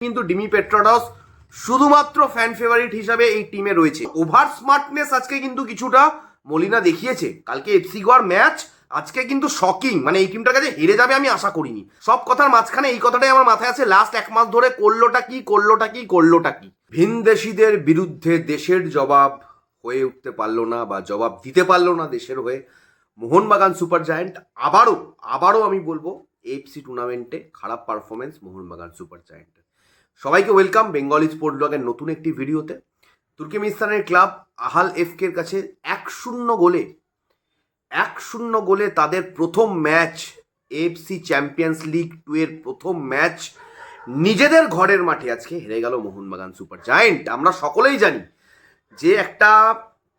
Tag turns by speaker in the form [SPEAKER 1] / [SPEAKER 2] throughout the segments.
[SPEAKER 1] কিন্তু ডিমি পেট্রোডস শুধুমাত্র fan favourite হিসাবে এই টিমে রয়েছে। ওভার স্মার্টনেস আজকে কিন্তু কিছুটা মলিনা দেখিয়েছে। কালকে এফসি গোয়ার ম্যাচ আজকে কিন্তু শকিং মানে এই টিমটার কাছে হেরে যাবে আমি আশা করিনি। সব কথার মাঝখানে এই কথাটাই আমার মাথায় আছে লাস্ট এক মাস ধরে করলোটা কি করলোটা কি করলোটা কি? ভিনদেশিদের বিরুদ্ধে দেশের জবাব হয়ে উঠতে পারল না বা জবাব দিতে পারল না দেশের হয়ে। মোহনবাগান সুপার জায়ান্ট আবারও আবারও আমি বলব এফসি টুর্নামেন্টে খারাপ পারফরমেন্স মোহনবাগান সুপার জায়ান্টের সবাইকে ওয়েলকাম বেঙ্গলি স্পোর্ট ব্লগের নতুন একটি ভিডিওতে। তুর্কিমিস্তানের ক্লাব আহাল এফকের কাছে এক শূন্য গোলে, এক শূন্য গোলে তাদের প্রথম match FC Champions League two এর প্রথম ম্যাচ নিজেদের ঘরের মাঠে আজকে হেরে গেল মোহনবাগান সুপার জায়েন্ট। আমরা সকলেই জানি যে একটা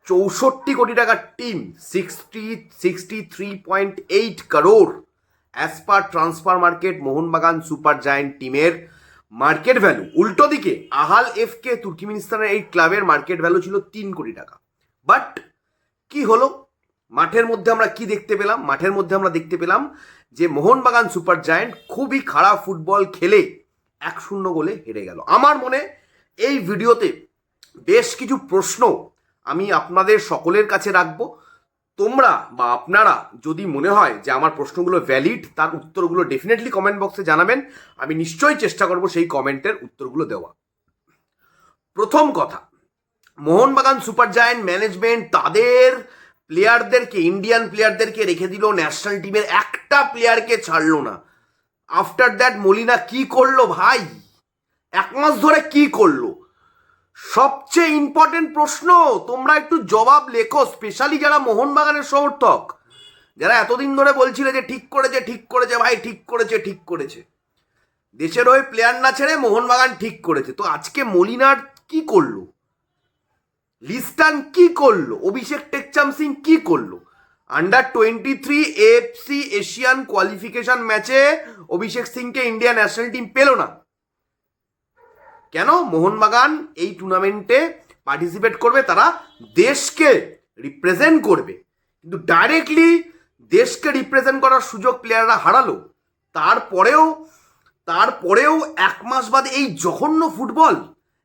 [SPEAKER 1] চৌষট্টি কোটি টাকার team sixty sixty three point eight crore as per transfer market Mohun Bagan super giant টিমের মার্কেট ভ্যালু, উল্টো দিকে, আহাল এফকে তুর্কিমিনিস্তানের এই ক্লাবের মার্কেট ভ্যালু ছিল তিন কোটি টাকা। বাট, কি হলো? মাঠের মধ্যে আমরা কি দেখতে পেলাম? মাঠের মধ্যে আমরা দেখতে পেলাম যে মোহনবাগান সুপার জায়েন্ট খুবই খারাপ ফুটবল খেলে এক শূন্য গোলে হেরে গেল। আমার মনে এই ভিডিওতে বেশ কিছু প্রশ্ন আমি আপনাদের সকলের কাছে রাখব। তোমরা বা আপনারা যদি মনে হয় যে আমার প্রশ্নগুলো ভ্যালিড তার উত্তরগুলো ডেফিনেটলি কমেন্ট বক্সে জানাবেন। আমি নিশ্চয়ই চেষ্টা করব সেই কমেন্টের উত্তরগুলো দেওয়া প্রথম কথা, মোহনবাগান সুপার জায়ান্ট ম্যানেজমেন্ট তাদের প্লেয়ারদেরকে ইন্ডিয়ান প্লেয়ারদেরকে রেখে দিল ন্যাশনাল টিমের একটা প্লেয়ারকে ছাড়লো না। আফটার দ্যাট মলিনা কি করল ভাই? এক মাস ধরে কি করল? সবচেয়ে ইম্পর্টেন্ট প্রশ্ন, তোমরা একটু জবাব লেখো স্পেশালি যারা মোহনবাগানের সমর্থক। যারা এতদিন ধরে বলছিলে যে ঠিক করেছে ঠিক করেছে ভাই, ঠিক করেছে ঠিক করেছে। দেশের হয়ে প্লেয়ার না ছেড়ে মোহনবাগান ঠিক করেছে। তো আজকে মলিনার কি করল? লিস্টান কি করল? অভিষেক টেকচাম সিং কি করল? Under twenty three FC Asian qualification ম্যাচে অভিষেক সিংকে ইন্ডিয়া ন্যাশনাল টিম পেল না। কেন মোহনবাগান এই টুর্নামেন্টে পার্টিসিপেট করবে? তারা দেশকে রিপ্রেজেন্ট করবে। কিন্তু ডাইরেক্টলি দেশকে রিপ্রেজেন্ট করার সুযোগ প্লেয়াররা হারালো। তারপরেও তারপরেও এক মাস বাদে এই জঘন্য ফুটবল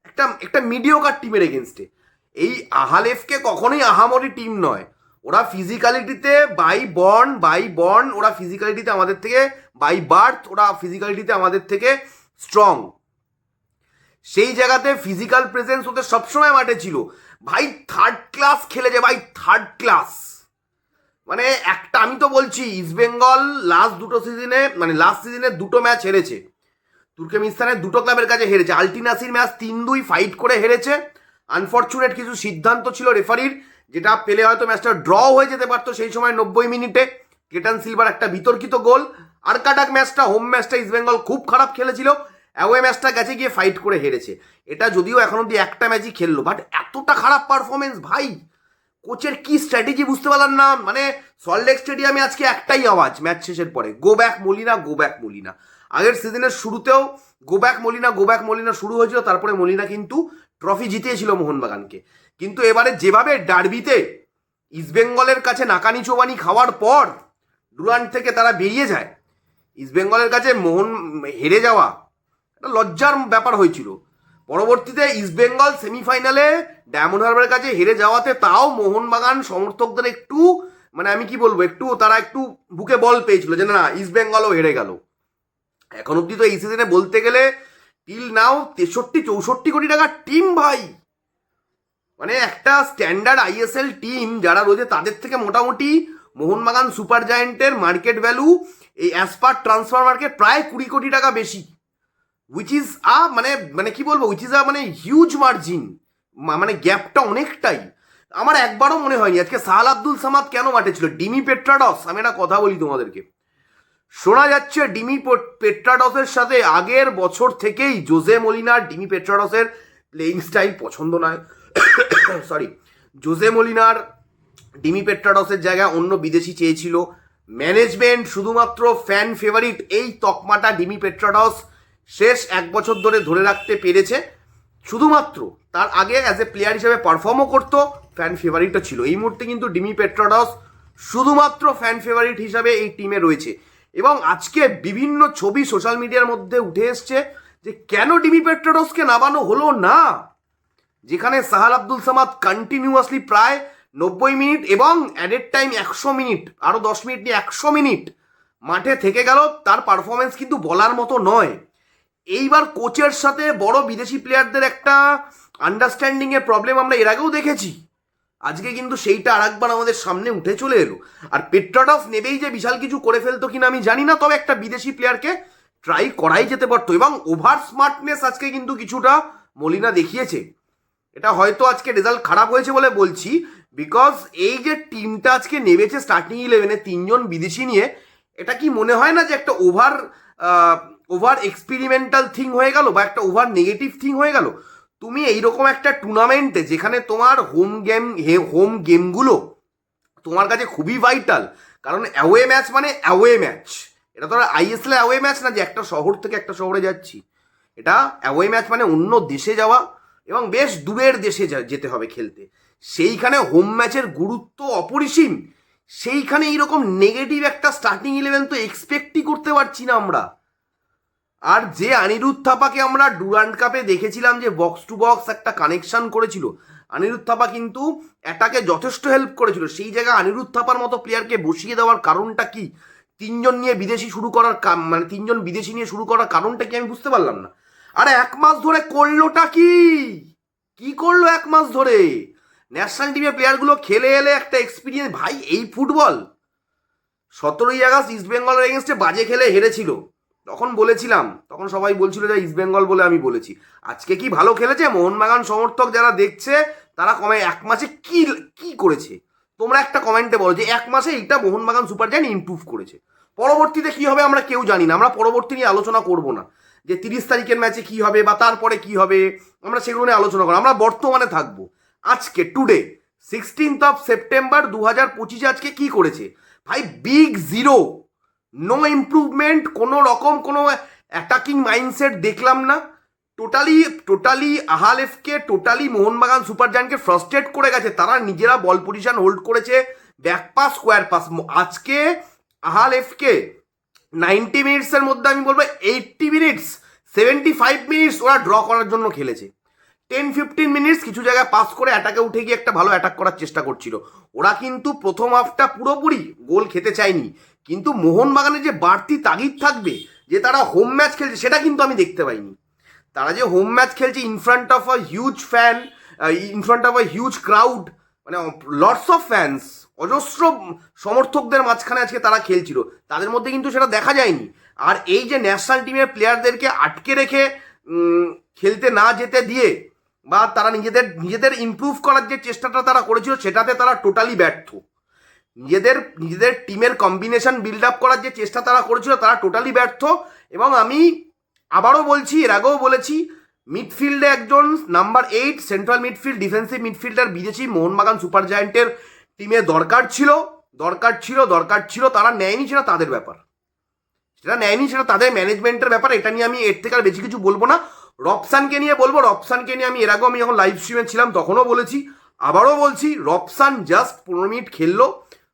[SPEAKER 1] একটা একটা মিডিওকার টিমের এগেনস্টে এই আহালেফকে কখনোই আহামরি টিম নয়। ওরা ফিজিক্যালিটিতে বাই বর্ন বাই বর্ন ওরা ফিজিক্যালিটিতে আমাদের থেকে বাই বার্থ ওরা ফিজিক্যালিটিতে আমাদের থেকে স্ট্রং সেই জায়গাতে ফিজিক্যাল প্রেজেন্স ওদের সবসময় মাঠে ছিল। ভাই থার্ড ক্লাস খেলেছে ভাই থার্ড ক্লাস মানে একটা আমি তো বলছি ইস্টবেঙ্গল লাস্ট দুটো সিজনে মানে লাস্ট সিজনে দুটো ম্যাচ হেরেছে। তুর্কমেনিস্তানের দুটো ক্লাবের কাছে হেরেছে। আলটিনাসির ম্যাচ তিন দুই ফাইট করে হেরেছে। আনফর্চুনেট কিছু সিদ্ধান্ত ছিল রেফারির যেটা পেলে হয়তো ম্যাচটা ড্র হয়ে যেতে পারতো সেই সময় নব্বই মিনিটে। কেটান সিলভার একটা বিতর্কিত গোল। আর কাটাক ম্যাচটা হোম ম্যাচটা ইস্টবেঙ্গল খুব খারাপ খেলেছিল। অ্যাওয়ে ম্যাচটা গেছে গিয়ে ফাইট করে হেরেছে। এটা যদিও এখন অব্দি একটা ম্যাচই খেললো বাট এতটা খারাপ পারফরমেন্স ভাই! কোচের কি স্ট্র্যাটেজি বুঝতে পারলাম না। মানে সল্টলেক স্টেডিয়ামে আজকে একটাই আওয়াজ ম্যাচ শেষের পরে। Go back Molina go back Molina. আগের সিজনের শুরুতেও go back Molina go back Molina শুরু হয়েছিল, তারপরে মলিনা কিন্তু ট্রফি জিতিয়েছিল মোহনবাগানকে। কিন্তু এবারে যেভাবে ডার্বিতে ইস্টবেঙ্গলের কাছে নাকানি চোবানি খাওয়ার পর ডুরান্ট থেকে তারা বেরিয়ে যায় ইস্টবেঙ্গলের কাছে মোহন, হেরে যাওয়া লজ্জার ব্যাপার হয়েছিল। পরবর্তীতে ইস্টবেঙ্গল সেমিফাইনালে ডায়মন্ড হারবারের কাছে হেরে যাওয়াতে তাও মোহনবাগান সমর্থকদের একটু মানে আমি কি বলব, একটু তারা একটু বুকে বল পেয়েছিল যে না ইস্টবেঙ্গলও হেরে গেল। এখন অব্দি তো এই সিজনে বলতে গেলে টিল নাও তেষট্টি, চৌষট্টি কোটি টাকার টিম ভাই। মানে একটা স্ট্যান্ডার্ড আইএসএল টিম যারা রয়েছে তাদের থেকে মোটামুটি মোহনবাগান সুপার জায়েন্টের মার্কেট ভ্যালু এই অ্যাজ পার ট্রান্সফার মার্কেট প্রায় কুড়ি কোটি টাকা বেশি। উইচ ইজ আ মানে মানে কি বলব উইচ ইজ আ মানে হিউজ মার্জিন মানে গ্যাপটা অনেকটাই। আমার একবারও মনে হয়নি, আজকে সাহাল আব্দুল সামাদ কেন মাঠে ছিল ডিমি পেট্রাডস, আমি একটা কথা বলি তোমাদেরকে। শোনা যাচ্ছে ডিমি পেট্রাডসের সাথে আগের বছর থেকেই জোজে মলিনার ডিমি পেট্রাডসের প্লেইং স্টাইল পছন্দ নয়। সরি জোজে মলিনার ডিমি পেট্রাডসের জায়গায় অন্য বিদেশি চেয়েছিল। ম্যানেজমেন্ট শুধুমাত্র ফ্যান ফেভারিট এই তকমাটা ডিমি পেট্রাডস শেষ এক বছর ধরে ধরে রাখতে পেরেছে। শুধুমাত্র তার আগে অ্যাজ এ প্লেয়ার হিসেবে পারফর্মও করতো ফ্যান ফেভারিটও ছিল। এই মুহূর্তে কিন্তু ডিমি পেট্রাডস শুধুমাত্র ফ্যান ফেভারিট হিসাবে এই টিমে রয়েছে। এবং আজকে বিভিন্ন ছবি সোশ্যাল মিডিয়ার মধ্যে উঠে এসছে যে কেন ডিমি পেট্রোডসকে নামানো হলো না? যেখানে সাহাল আব্দুল সামাদ কন্টিনিউয়াসলি প্রায় নব্বই মিনিট এবং অ্যাডেড টাইম একশো মিনিট আরও দশ মিনিট নিয়ে একশো মিনিট মাঠে থেকে গেল। তার পারফরমেন্স কিন্তু বলার মতো নয়। এইবার কোচের সাথে বড় বিদেশি প্লেয়ারদের একটা আন্ডারস্ট্যান্ডিংয়ের প্রবলেম আমরা এর আগেও দেখেছি। আজকে কিন্তু সেইটা আরেকবার আমাদের সামনে উঠে চলে এলো। আর পেট্রাডস নেবেই যে বিশাল কিছু করে ফেলতো কিনা আমি জানি না, তবে একটা বিদেশি প্লেয়ারকে ট্রাই করাই যেতে পারতো এবং ওভার স্মার্টনেস আজকে কিন্তু কিছুটা মলিনা দেখিয়েছে। এটা হয়তো আজকে রেজাল্ট খারাপ হয়েছে বলে বলছি বিকজ এই যে টিমটা আজকে নেমেছে স্টার্টিং ইলেভেনে তিনজন বিদেশি নিয়ে, এটা কি মনে হয় না যে একটা ওভার ওভার এক্সপেরিমেন্টাল থিং হয়ে গেল বা একটা ওভার নেগেটিভ থিং হয়ে গেল, তুমি এইরকম একটা টুর্নামেন্টে যেখানে তোমার হোম গেম হোম গেমগুলো তোমার কাছে খুবই ভাইটাল কারণ অ্যাওয়ে ম্যাচ মানে অ্যাওয়ে ম্যাচ এটা তো আইএসএল অ্যাওয়ে ম্যাচ না যে একটা শহর থেকে একটা শহরে যাচ্ছি। এটা অ্যাওয়ে ম্যাচ মানে অন্য দেশে যাওয়া এবং বেশ দূরের দেশে যেতে হবে খেলতে। সেইখানে হোম ম্যাচের গুরুত্ব অপরিসীম। সেইখানে এইরকম নেগেটিভ একটা স্টার্টিং ইলেভেন তো এক্সপেক্টই করতে পারছি না আমরা। আর যে অনিরুদ্ধ থাপাকে আমরা ডুরান্ড কাপে দেখেছিলাম যে বক্স টু বক্স একটা কানেকশন করেছিল, অনিরুদ্ধ থাপা কিন্তু অ্যাটাকে যথেষ্ট হেল্প করেছিল। সেই জায়গায় অনিরুদ্ধ থাপার মতো প্লেয়ারকে বসিয়ে দেওয়ার কারণটা কি? তিনজন নিয়ে বিদেশি শুরু করার মানে তিনজন বিদেশি নিয়ে শুরু করার কারণটা কি আমি বুঝতে পারলাম না। আরে এক মাস ধরে করলোটা কি? কি করল এক মাস ধরে? ন্যাশনাল টিমের প্লেয়ারগুলো খেলে এলে একটা এক্সপিরিয়েন্স ভাই, এই ফুটবল সতেরোই আগস্ট ইস্ট বেঙ্গলের এগেনস্টে বাজে খেলে হেরেছিল। তখন বলেছিলাম, তখন সবাই বলছিল যে ইস্ট বেঙ্গল বলে আমি বলেছি। আজকে কি ভালো খেলেছে? মোহনবাগান সমর্থক যারা দেখছে, তারা কমে এক মাসে কি কি করেছে? তোমরা একটা কমেন্টে বলো যে এক মাসে এইটা মোহনবাগান সুপার জায়ান্ট ইমপ্রুভ করেছে। পরবর্তীতে কি হবে আমরা কেউ জানি না, আমরা পরবর্তী নিয়ে আলোচনা করব না। যে তিরিশ তারিখের ম্যাচে কি হবে বা তারপরে কি হবে, আমরা সেগুলো নিয়ে আলোচনা করব। আমরা বর্তমানে থাকব। আজকে টুডে সিক্সটিন্থ অফ সেপ্টেম্বর দু হাজার পঁচিশে আজকে কি করেছে? ভাই বিগ জিরো নো ইমপ্রুভমেন্ট কোনো রকম, কোনো অ্যাটাকিং মাইন্ডসেট দেখলাম না। টোটালি টোটালি আহালেফকে টোটালি মোহনবাগান সুপার জায়ান্টকে ফ্রাস্ট্রেট করে গেছে। তারা নিজেরা বল পজিশন হোল্ড করেছে ব্যাক পাস স্কোয়ার পাস আজকে আহালেফকে নাইনটি মিনিটসের মধ্যে আমি বলব eighty minutes seventy five minutes ওরা ড্র করার জন্য খেলেছে। টেন ফিফটিন মিনিটস কিছু জায়গায় পাস করে অ্যাটাকে উঠে গিয়ে একটা ভালো অ্যাটাক করার চেষ্টা করছিল। ওরা কিন্তু প্রথম হাফটা পুরোপুরি গোল খেতে চায়নি। কিন্তু মোহনবাগানের যে বাড়তি তাগিদ থাকবে, যে তারা হোম ম্যাচ খেলছে, সেটা কিন্তু আমি দেখতে পাইনি। তারা যে হোম ম্যাচ খেলছে in front of a huge fan in front of a huge crowd মানে লটস অফ ফ্যান্স অজস্র সমর্থকদের মাঝখানে আজকে তারা খেলছিল। তাদের মধ্যে কিন্তু সেটা দেখা যায়নি। আর এই যে ন্যাশনাল টিমের প্লেয়ারদেরকে আটকে রেখে খেলতে না যেতে দিয়ে, বা তারা নিজেদের নিজেদের ইমপ্রুভ করার যে চেষ্টাটা তারা করেছিল, সেটাতে তারা টোটালি ব্যর্থ। নিজেদের নিজেদের টিমের কম্বিনেশন বিল্ড আপ করার যে চেষ্টা তারা করেছিল, তারা টোটালি ব্যর্থ। এবং আমি আবারও বলছি, এর আগেও বলেছি মিডফিল্ডে একজন number eight central midfield defensive midfielder বিদেশি মোহনবাগান সুপার জায়ান্টের টিমে দরকার ছিল। দরকার ছিল দরকার ছিল, তারা নেয়নি সেটা তাদের ব্যাপার। সেটা নেয়নি সেটা তাদের ম্যানেজমেন্টের ব্যাপার, এটা নিয়ে আমি এর থেকে আর বেশি কিছু বলব না। রপসানকে নিয়ে বলব, রপসানকে নিয়ে আমি এর আগেও আমি যখন লাইভ স্ট্রিমে ছিলাম, তখনও বলেছি, আবারও বলছি, রপসান জাস্ট পনেরো মিনিট খেললো।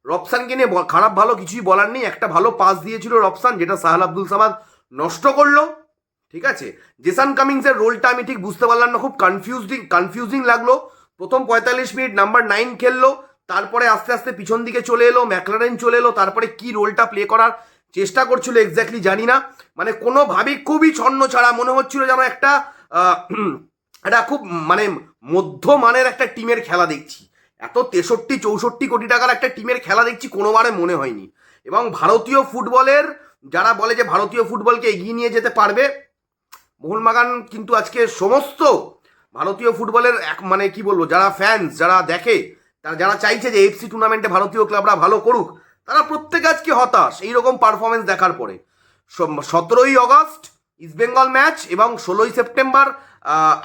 [SPEAKER 1] রপসানকে নিয়ে খারাপ ভালো কিছুই বলার নেই। একটা ভালো পাস দিয়েছিল রপসান, যেটা সাহাল আব্দুল সামাদ নষ্ট করল। ঠিক আছে? জেসান কামিংসের রোলটা আমি ঠিক বুঝতে পারলাম না, খুব কনফিউজিং কনফিউজিং লাগল। প্রথম পঁয়তাল্লিশ মিনিট নাম্বার নাইন খেললো, তারপরে আস্তে আস্তে পিছন দিকে চলে এলো ম্যাকলারেন চলে এলো, তারপরে কি রোলটা প্লে করার চেষ্টা করছিল এক্স্যাক্টলি জানি না। মানে কোনোভাবেই খুবই ছন্ন ছাড়া মনে হচ্ছিল যেন একটা একটা খুব মানে মধ্যমানের একটা টিমের খেলা দেখছি। এত তেষট্টি, চৌষট্টি কোটি টাকার একটা টিমের খেলা দেখছি কোনোবারে মনে হয়নি। এবং ভারতীয় ফুটবলের, যারা বলে যে ভারতীয় ফুটবলকে এগিয়ে নিয়ে যেতে পারবে মোহনবাগান কিন্তু আজকে সমস্ত ভারতীয় ফুটবলের এক মানে কি বলব, যারা ফ্যান্স যারা দেখে, তারা, যারা চাইছে যে এফসি টুর্নামেন্টে ভারতীয় ক্লাবরা ভালো করুক, তারা প্রত্যেকে আজকে হতাশ, এইরকম পারফরমেন্স দেখার পরে। সতেরোই অগস্ট ইস্টবেঙ্গল ম্যাচ এবং ষোলোই সেপ্টেম্বর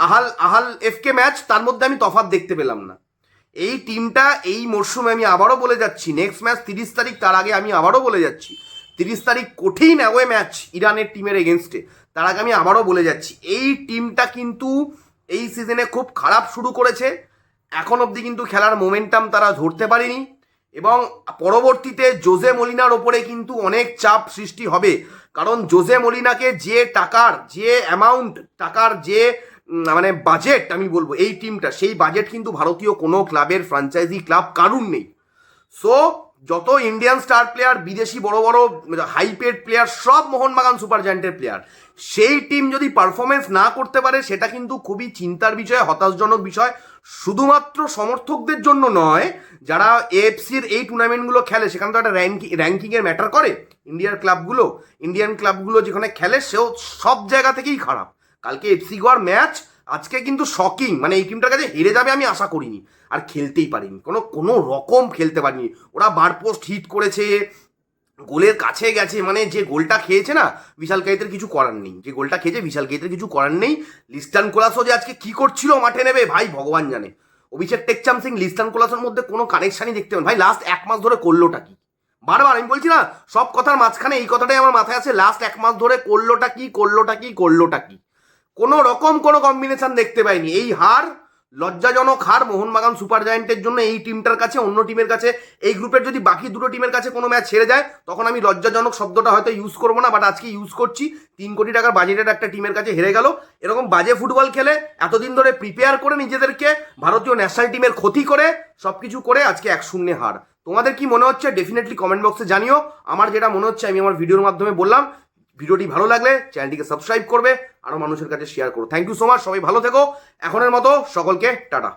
[SPEAKER 1] আহাল আহাল এফকে ম্যাচ তার মধ্যে আমি তফাৎ দেখতে পেলাম না। এই টিমটা এই মরশুমে আমি আবারও বলে যাচ্ছি নেক্সট ম্যাচ তিরিশ তারিখ তার আগে আমি আবারও বলে যাচ্ছি। তিরিশ তারিখ কঠিন অ্যাওয়ে ম্যাচ ইরানের টিমের এগেনস্টে তার আগে আমি আবারও বলে যাচ্ছি। এই টিমটা কিন্তু এই সিজনে খুব খারাপ শুরু করেছে। এখন অবধি কিন্তু খেলার মোমেন্টাম তারা ধরতে পারেনি এবং পরবর্তীতে জোজে মলিনার ওপরে কিন্তু অনেক চাপ সৃষ্টি হবে। কারণ জোজে মলিনাকে যে টাকার, যে অ্যামাউন্ট টাকার যে মানে বাজেট আমি বলব, এই টিমটা সেই বাজেট কিন্তু ভারতীয় কোনো ক্লাবের ফ্রাঞ্চাইজি ক্লাব কারুর নেই। সো যত ইন্ডিয়ান স্টার প্লেয়ার বিদেশি বড় বড় হাই পেড প্লেয়ার সব মোহনবাগান সুপার জায়েন্টের প্লেয়ার সেই টিম যদি পারফরমেন্স না করতে পারে, সেটা কিন্তু খুবই চিন্তার বিষয়, হতাশজনক বিষয়। শুধুমাত্র সমর্থকদের জন্য নয়, যারা এএফসির এই টুর্নামেন্টগুলো খেলে, সেখানে তো একটা র্যাঙ্কিং র্যাঙ্কিংয়ের ম্যাটার করে ইন্ডিয়ার ক্লাবগুলো ইন্ডিয়ান ক্লাবগুলো যেখানে খেলে, সেও সব জায়গা থেকেই খারাপ। কালকে এফসি গোয়ার ম্যাচ আজকে কিন্তু শকিং মানে এই টিমটার কাছে হেরে যাবে আমি আশা করিনি। আর খেলতেই পারিনি। কোনো কোনো রকম খেলতে পারিনি। ওরা বার পোস্ট হিট করেছে, গোলের কাছে গেছে মানে যে গোলটা খেয়েছে না, বিশাল কাইতের কিছু করার নেই। যে গোলটা খেয়েছে, বিশাল কাইতের কিছু করার নেই। লিস্টান কোলাসও যে আজকে কি করছিল মাঠে নেবে, ভাই ভগবান জানে। অভিষেক টেকচাম সিং, লিস্টান কোলাসের মধ্যে কোনো কানেকশানই দেখতে পান। ভাই লাস্ট এক মাস ধরে করলোটা কি? বারবার, আমি বলছি না, সব কথার মাঝখানে এই কথাটাই আমার মাথায় আছে লাস্ট এক মাস ধরে করলোটা কি করলোটা কি করলোটা কি? কোনো রকম কোনো কম্বিনেশন দেখতে পাইনি। এই হার, লজ্জাজনক হার মোহনবাগান সুপার জায়েন্টের জন্য এই টিমটার কাছে, অন্য টিমের কাছে, এই গ্রুপের যদি বাকি দুটো টিমের কাছে কোনো ম্যাচ ছেড়ে যায়, তখন আমি লজ্জাজনক শব্দটা হয়তো ইউজ করব না বাট আজকে ইউজ করছি। তিন কোটি টাকার বাজেটের একটা টিমের কাছে হেরে গেল। এরকম বাজে ফুটবল খেলে এতদিন ধরে প্রিপেয়ার করে নিজেদেরকে, ভারতীয় ন্যাশনাল টিমের ক্ষতি করে সব কিছু করে আজকে এক শূন্যে হার। তোমাদের কি মনে হচ্ছে? ডেফিনেটলি কমেন্ট বক্সে জানিও। আমার যেটা মনে হচ্ছে, আমি আমার ভিডিওর মাধ্যমে বললাম। ভিডিওটি ভালো লাগলে চ্যানেলটিকে সাবস্ক্রাইব করবে আরও মানুষের কাছে শেয়ার করো। থ্যাংক ইউ সো মাচ সবাই ভালো থেকো। এখনের মতো সকলকে টাটা।